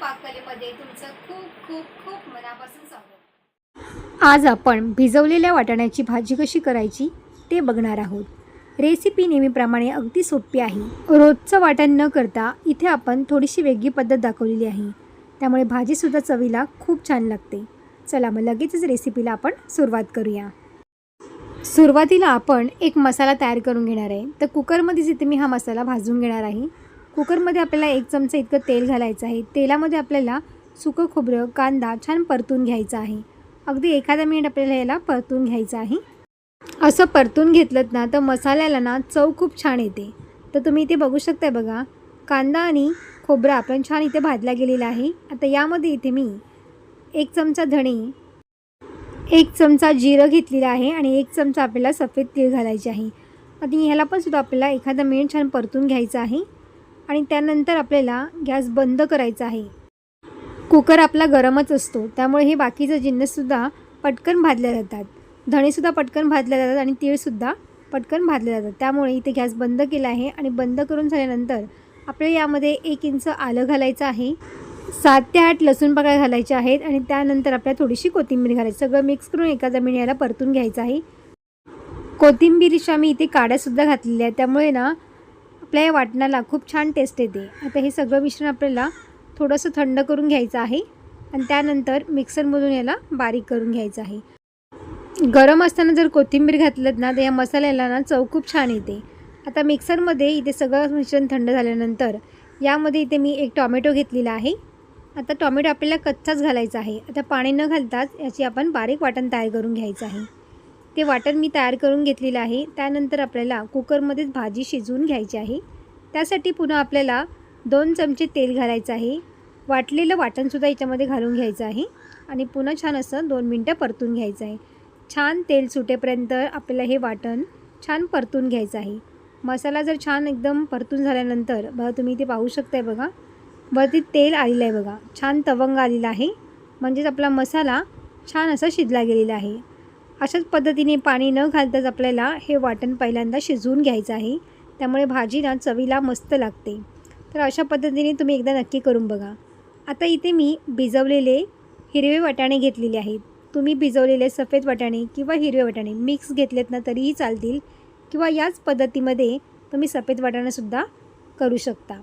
पाककलेमध्ये तुमचं खूप खूप खूप मनापासून स्वागत. आज आपण भिजवलेल्या वाटाण्याची भाजी कशी करायची ते बघणार आहोत. रेसिपी नेहमीप्रमाणे अगदी सोपी आहे. रोजचं वाटण न करता इथे आपण थोडीशी वेगळी पद्धत दाखवलेली आहे. त्यामुळे भाजीसुद्धा चवीला खूप छान लागते. चला मग लगेचच रेसिपीला आपण सुरुवात करूया. सुरुवातीला आपण एक मसाला तयार करून घेणार आहे. तर कुकरमध्येच इथे मी हा मसाला भाजून घेणार आहे कुकरमध्ये आपल्याला एक चमचा इतकं तेल घालायचं आहे. तेलामध्ये आपल्याला सुकं खोबरं कांदा छान परतून घ्यायचा आहे. अगदी एखादा मिनिट आपल्याला याला परतून घ्यायचं आहे. असं परतून घेतलं ना तर मसाल्याला ना चव खूप छान येते. तर तुम्ही इथे बघू शकताय बघा कांदा आणि खोबरा आपण छान इथे भाजला गेलेला आहे. आता यामध्ये इथे मी एक चमचा धणे एक चमचा जिरं घेतलेलं आहे आणि एक चमचा आपल्याला सफेद तीळ घालायचे आहे. आणि ह्याला पण सुद्धा आपल्याला एखादा मिनिट छान परतून घ्यायचं आहे. आणि त्यानंतर आपल्याला गॅस बंद करायचा आहे. कुकर आपला गरमच असतो. त्यामुळे हे बाकीचं जिन्नससुद्धा पटकन भाजल्या जातात. धणेसुद्धा पटकन भाजले जातात आणि तीळसुद्धा पटकन भाजले जातात. त्यामुळे इथे गॅस बंद केला आहे आणि बंद करून झाल्यानंतर आपल्याला यामध्ये एक इंच आलं घालायचं आहे. सात ते आठ लसूण पाकळ्या घालायच्या आहेत आणि त्यानंतर आपल्याला थोडीशी कोथिंबीर घालायची. सगळं मिक्स करून एका जमिनी याला परतून घ्यायचं आहे. कोथिंबीरच्या मी इथे काड्यासुद्धा घातलेल्या आहेत. त्यामुळे ना आपल्या या वाटणाला खूप छान टेस्ट येते. आता हे सगळं मिश्रण आपल्याला थोडंसं थंड करून घ्यायचं आहे. आणि त्यानंतर मिक्सरमधून याला बारीक करून घ्यायचं आहे. गरम असताना जर कोथिंबीर घातलं ना तर या मसाल्याला ना चव खूप छान येते. आता मिक्सरमध्ये इथे सगळं मिश्रण थंड झाल्यानंतर यामध्ये इथे मी एक टॉमॅटो घेतलेला आहे. आता टॉमॅटो आपल्याला कच्चाच घालायचा आहे. आता पाणी न घालताच याची आपण बारीक वाटण तयार करून घ्यायचं आहे. ते वाटण मी तयार करून घेतलेलं आहे. त्यानंतर आपल्याला कुकरमध्येच भाजी शिजवून घ्यायची आहे. त्यासाठी पुन्हा आपल्याला दोन चमचे तेल घालायचं आहे. वाटलेलं वाटणसुद्धा याच्यामध्ये घालून घ्यायचं आहे. आणि पुन्हा छान असं दोन मिनटं परतून घ्यायचं आहे. छान तेल सुटेपर्यंत आपल्याला हे वाटण छान परतून घ्यायचं आहे. मसाला जर छान एकदम परतून झाल्यानंतर बघा तुम्ही इथे पाहू शकताय बघा. वरती तेल आलेलं आहे बघा. छान तवंग आलेला आहे. म्हणजेच आपला मसाला छान असा शिजला गेलेला आहे. अशाच पद्धतीने पाणी न घालताच आपल्याला हे वाटण पहिल्यांदा शिजवून घ्यायचं आहे. त्यामुळे भाजी ना चवीला मस्त लागते. तर अशा पद्धतीने तुम्ही एकदा नक्की करून बघा. आता इथे मी भिजवलेले हिरवे वाटाणे घेतलेले आहेत. तुम्ही भिजवलेले सफेद वाटाणे किंवा हिरवे वाटाणे मिक्स घेतलेत ना तरीही चालतील किंवा याच पद्धतीमध्ये तुम्ही सफेद वाटाणेसुद्धा करू शकता.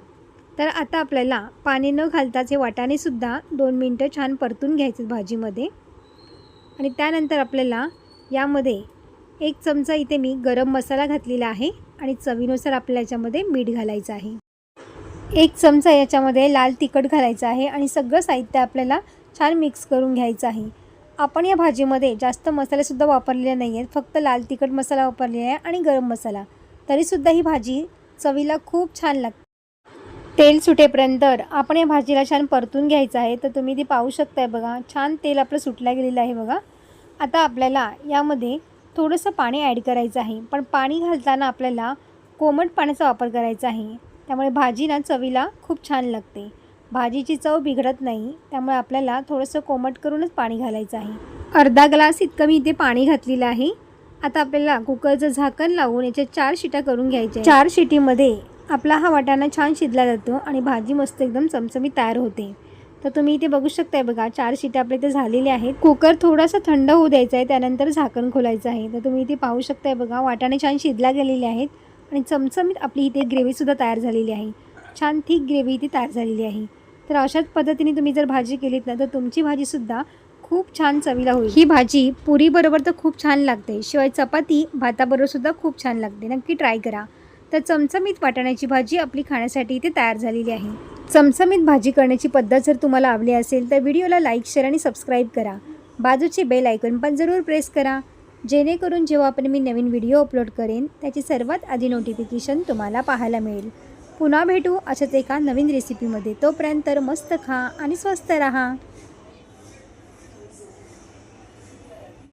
तर आता आपल्याला पाणी न घालताच हे वाटाणेसुद्धा दोन मिनटं छान परतून घ्यायचे भाजीमध्ये. आणि त्यानंतर आपल्याला यामध्ये एक चमचा इथे मी गरम मसाला घातलेला आहे आणि चवीनुसार आपल्याला याच्यामध्ये मीठ घालायचं आहे. एक चमचा याच्यामध्ये लाल तिखट घालायचं आहे आणि सगळं साहित्य आपल्याला छान मिक्स करून घ्यायचं आहे. आपण या भाजीमध्ये जास्त मसालेसुद्धा वापरलेले नाही आहेत फक्त लाल तिखट मसाला वापरलेला आहे आणि गरम मसाला. तरीसुद्धा ही भाजी चवीला खूप छान लागते. तेल सुटेपर्यंत आपण या भाजीला छान परतून घ्यायचं आहे. तर तुम्ही ती पाहू शकताय बघा छान तेल आपलं सुटल्या गेलेलं आहे बघा. आता आपल्याला यामध्ये थोडंसं पाणी ॲड करायचं आहे. पण पाणी घालताना आपल्याला कोमट पाण्याचा वापर करायचा आहे. त्यामुळे भाजी ना चवीला खूप छान लागते. भाजीची चव बिघडत नाही. त्यामुळे आपल्याला थोडंसं कोमट करूनच पाणी घालायचं आहे. अर्धा ग्लास इतकं मी इथे पाणी घातलेलं आहे. आता आपल्याला कुकरचं झाकण लावून याच्या चार शिट्या करून घ्यायच्या चार शिटीमध्ये आपला हा वाटाणा छान शिजला जातो आणि भाजी मस्त एकदम चमचमीत तयार होते. तर तुम्ही इथे बघू शकताय बघा चार शिट्या आपल्या इथे झालेल्या आहेत. कुकर थोडासा थंड होऊ द्यायचा आहे त्यानंतर झाकण खोलायचं आहे. तर तुम्ही इथे पाहू शकताय बघा वाटाणे छान शिजला गेलेले आहेत आणि चमचमीत आपली इथे ग्रेव्हीसुद्धा तयार झालेली आहे. छान थिक ग्रेव्ही इथे तयार झालेली आहे. तर अशाच पद्धतीने तुम्ही जर भाजी केलीत ना तर तुमची भाजीसुद्धा खूप छान चवीला होईल. ही भाजी पुरीबरोबर तर खूप छान लागते शिवाय चपाती भाताबरोबरसुद्धा खूप छान लागते. नक्की ट्राय करा. तर चमचमीत वाटाण्याची भाजी आपली खाण्यासाठी इथे तयार झालेली आहे. चमचमीत भाजी करण्याची पद्धत जर तुम्हाला आवडली असेल तर व्हिडिओला लाईक शेअर आणि सबस्क्राईब करा. बाजूचे बेल आयकॉन पण जरूर प्रेस करा. जेणेकरून जेव्हा आपण मी नवीन व्हिडिओ अपलोड करेन त्याची सर्वात आधी नोटिफिकेशन तुम्हाला पाहायला मिळेल. पुन्हा भेटू अशाच एका नवीन रेसिपीमध्ये तोपर्यंत मस्त खा आणि स्वस्त रहा.